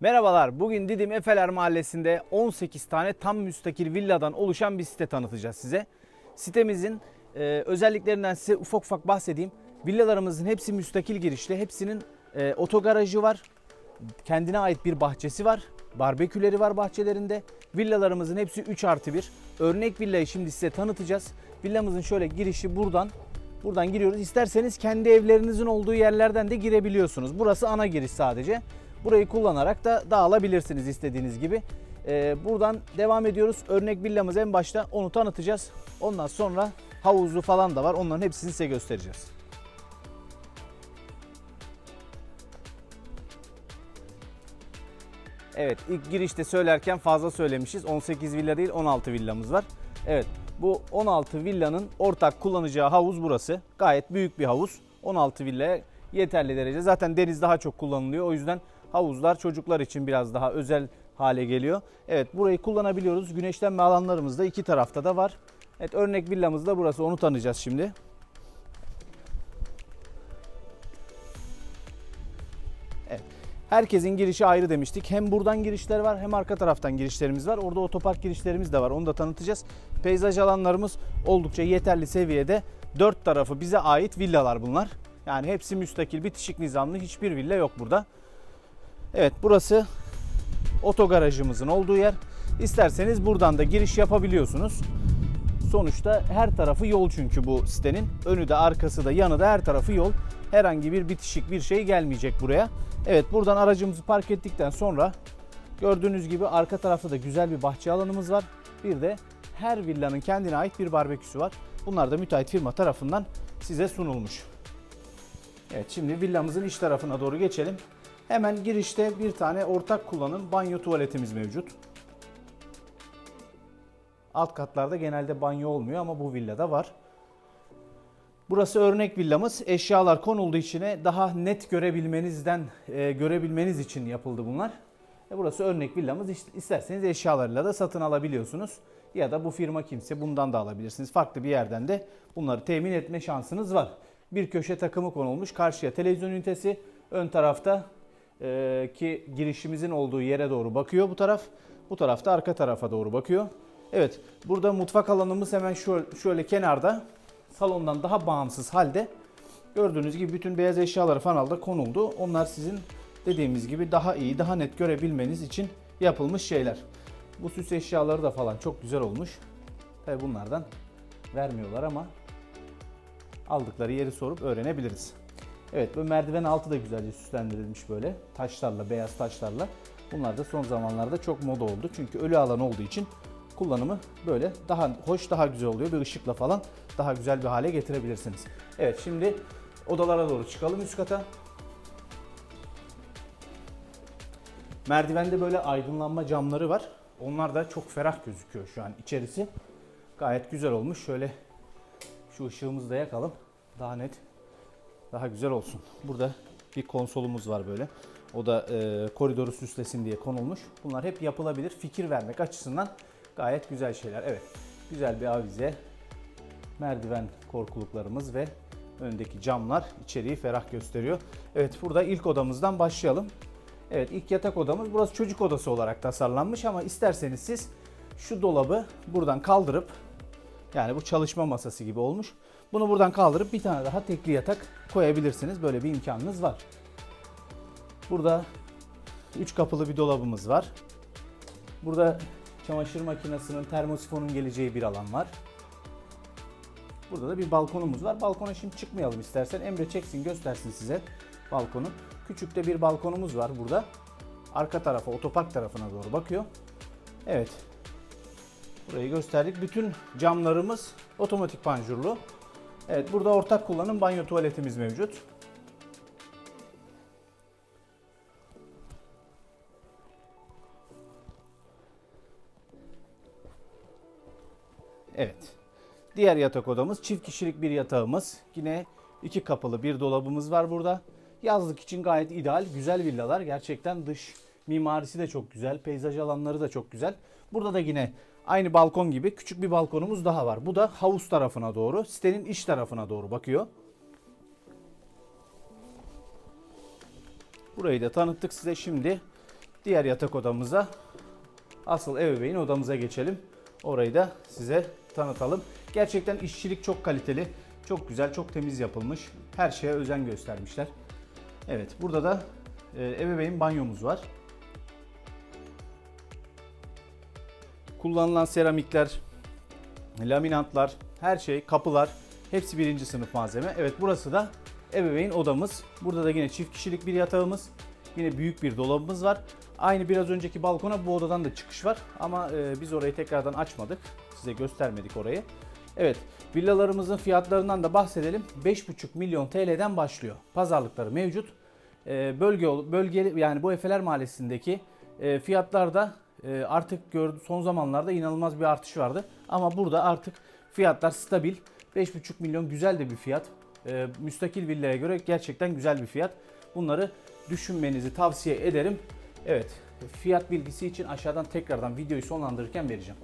Merhabalar. Bugün Didim Efeler Mahallesi'nde 18 tane tam müstakil villadan oluşan bir site tanıtacağız size. Sitemizin e, özelliklerinden size ufak ufak bahsedeyim. Villalarımızın hepsi müstakil girişli. Hepsinin e, otogarajı var. Kendine ait bir bahçesi var. Barbeküleri var bahçelerinde. Villalarımızın hepsi 3 artı 1. Örnek villayı şimdi size tanıtacağız. Villamızın şöyle girişi buradan. Buradan giriyoruz. İsterseniz kendi evlerinizin olduğu yerlerden de girebiliyorsunuz. Burası ana giriş sadece. Burayı kullanarak da dağılabilirsiniz istediğiniz gibi. Ee, buradan devam ediyoruz. Örnek villamız en başta onu tanıtacağız. Ondan sonra havuzu falan da var. Onların hepsini size göstereceğiz. Evet ilk girişte söylerken fazla söylemişiz. 18 villa değil 16 villamız var. Evet bu 16 villanın ortak kullanacağı havuz burası. Gayet büyük bir havuz. 16 villaya yeterli derece. Zaten deniz daha çok kullanılıyor. O yüzden havuzlar çocuklar için biraz daha özel hale geliyor. Evet burayı kullanabiliyoruz. Güneşlenme alanlarımız da iki tarafta da var. Evet örnek villamız da burası. Onu tanıyacağız şimdi. Herkesin girişi ayrı demiştik. Hem buradan girişler var hem arka taraftan girişlerimiz var. Orada otopark girişlerimiz de var. Onu da tanıtacağız. Peyzaj alanlarımız oldukça yeterli seviyede. Dört tarafı bize ait villalar bunlar. Yani hepsi müstakil, bitişik nizamlı. Hiçbir villa yok burada. Evet burası otogarajımızın olduğu yer. İsterseniz buradan da giriş yapabiliyorsunuz. Sonuçta her tarafı yol çünkü bu sitenin. Önü de arkası da yanı da her tarafı yol. Herhangi bir bitişik bir şey gelmeyecek buraya. Evet buradan aracımızı park ettikten sonra gördüğünüz gibi arka tarafta da güzel bir bahçe alanımız var. Bir de her villanın kendine ait bir barbeküsü var. Bunlar da müteahhit firma tarafından size sunulmuş. Evet şimdi villamızın iç tarafına doğru geçelim. Hemen girişte bir tane ortak kullanım banyo tuvaletimiz mevcut. Alt katlarda genelde banyo olmuyor ama bu villada var. Burası örnek villamız. Eşyalar konulduğu içine daha net görebilmenizden e, görebilmeniz için yapıldı bunlar. E, burası örnek villamız. İsterseniz eşyalarıyla da satın alabiliyorsunuz. Ya da bu firma kimse bundan da alabilirsiniz. Farklı bir yerden de bunları temin etme şansınız var. Bir köşe takımı konulmuş. Karşıya televizyon ünitesi. Ön tarafta e, ki girişimizin olduğu yere doğru bakıyor bu taraf. Bu tarafta arka tarafa doğru bakıyor. Evet burada mutfak alanımız hemen şöyle, şöyle kenarda salondan daha bağımsız halde gördüğünüz gibi bütün beyaz eşyaları falan da konuldu. Onlar sizin dediğimiz gibi daha iyi, daha net görebilmeniz için yapılmış şeyler. Bu süs eşyaları da falan çok güzel olmuş. Tabi bunlardan vermiyorlar ama aldıkları yeri sorup öğrenebiliriz. Evet bu merdiven altı da güzelce süslendirilmiş böyle taşlarla, beyaz taşlarla. Bunlar da son zamanlarda çok moda oldu. Çünkü ölü alan olduğu için kullanımı böyle daha hoş, daha güzel oluyor. Bir ışıkla falan daha güzel bir hale getirebilirsiniz. Evet şimdi odalara doğru çıkalım üst kata. Merdivende böyle aydınlanma camları var. Onlar da çok ferah gözüküyor şu an içerisi. Gayet güzel olmuş. Şöyle şu ışığımızı da yakalım. Daha net, daha güzel olsun. Burada bir konsolumuz var böyle. O da e, koridoru süslesin diye konulmuş. Bunlar hep yapılabilir. Fikir vermek açısından gayet güzel şeyler. Evet, güzel bir avize, merdiven korkuluklarımız ve öndeki camlar içeriği ferah gösteriyor. Evet, burada ilk odamızdan başlayalım. Evet, ilk yatak odamız. Burası çocuk odası olarak tasarlanmış ama isterseniz siz şu dolabı buradan kaldırıp yani bu çalışma masası gibi olmuş. Bunu buradan kaldırıp bir tane daha tekli yatak koyabilirsiniz. Böyle bir imkanınız var. Burada 3 kapılı bir dolabımız var. Burada çamaşır makinesinin termosifonun geleceği bir alan var. Burada da bir balkonumuz var. Balkona şimdi çıkmayalım istersen. Emre çeksin göstersin size balkonu. Küçük de bir balkonumuz var burada. Arka tarafa otopark tarafına doğru bakıyor. Evet. Burayı gösterdik. Bütün camlarımız otomatik panjurlu. Evet burada ortak kullanım banyo tuvaletimiz mevcut. Evet. Diğer yatak odamız çift kişilik bir yatağımız. Yine iki kapılı bir dolabımız var burada. Yazlık için gayet ideal, güzel villalar. Gerçekten dış mimarisi de çok güzel, peyzaj alanları da çok güzel. Burada da yine Aynı balkon gibi küçük bir balkonumuz daha var. Bu da havuz tarafına doğru, sitenin iç tarafına doğru bakıyor. Burayı da tanıttık size. Şimdi diğer yatak odamıza, asıl ebeveyn odamıza geçelim. Orayı da size tanıtalım. Gerçekten işçilik çok kaliteli, çok güzel, çok temiz yapılmış. Her şeye özen göstermişler. Evet, burada da e, ebeveyn banyomuz var. Kullanılan seramikler, laminatlar, her şey, kapılar hepsi birinci sınıf malzeme. Evet burası da ebeveyn odamız. Burada da yine çift kişilik bir yatağımız. Yine büyük bir dolabımız var. Aynı biraz önceki balkona bu odadan da çıkış var. Ama e, biz orayı tekrardan açmadık. Size göstermedik orayı. Evet villalarımızın fiyatlarından da bahsedelim. 5,5 milyon TL'den başlıyor. Pazarlıkları mevcut. E, bölge bölge yani bu Efeler Mahallesi'ndeki e, fiyatlarda e, artık gördü son zamanlarda inanılmaz bir artış vardı. Ama burada artık fiyatlar stabil. 5,5 milyon güzel de bir fiyat. E, müstakil villaya göre gerçekten güzel bir fiyat. Bunları düşünmenizi tavsiye ederim. Evet, fiyat bilgisi için aşağıdan tekrardan videoyu sonlandırırken vereceğim.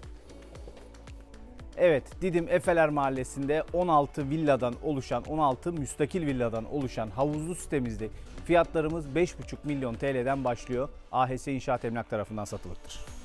Evet, Didim Efeler Mahallesi'nde 16 villadan oluşan, 16 müstakil villadan oluşan havuzlu sitemizde fiyatlarımız 5,5 milyon TL'den başlıyor. AHS İnşaat Emlak tarafından satılıktır.